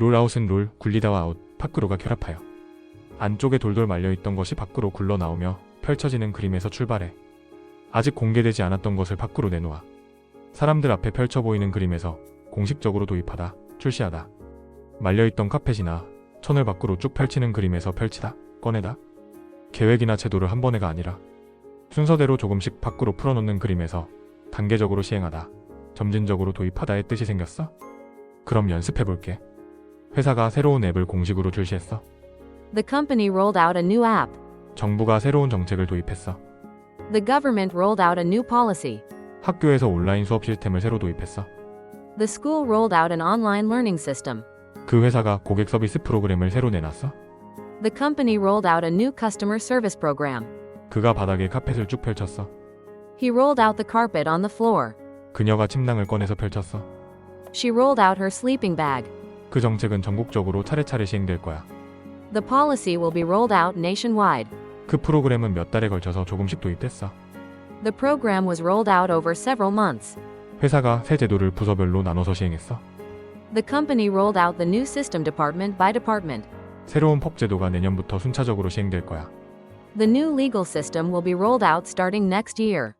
롤아웃은 롤, 굴리다와 아웃, 밖으로가 결합하여 안쪽에 돌돌 말려있던 것이 밖으로 굴러 나오며 펼쳐지는 그림에서 출발해 아직 공개되지 않았던 것을 밖으로 내놓아 사람들 앞에 펼쳐 보이는 그림에서 공식적으로 도입하다, 출시하다 말려있던 카펫이나 천을 밖으로 쭉 펼치는 그림에서 펼치다, 꺼내다 계획이나 제도를 한 번에가 아니라 순서대로 조금씩 밖으로 풀어놓는 그림에서 단계적으로 시행하다, 점진적으로 도입하다의 뜻이 생겼어? 그럼 연습해볼게. 회사가 새로운 앱을 공식으로 출시했어. The company rolled out a new app. 정부가 새로운 정책을 도입했어. The government rolled out a new policy. 학교에서 온라인 수업 시스템을 새로 도입했어. The school rolled out an online learning system. 그 회사가 고객 서비스 프로그램을 새로 내놨어. The company rolled out a new customer service program. 그가 바닥에 카펫을 쭉 펼쳤어. He rolled out the carpet on the floor. 그녀가 침낭을 꺼내서 펼쳤어. She rolled out her sleeping bag. 그 정책은 전국적으로 차례차례 시행될 거야. The policy will be rolled out nationwide. 그 프로그램은 몇 달에 걸쳐서 조금씩 도입됐어. The program was rolled out over several months. 회사가 새 제도를 부서별로 나눠서 시행했어. The company rolled out the new system department by department. 새로운 법 제도가 내년부터 순차적으로 시행될 거야. The new legal system will be rolled out starting next year.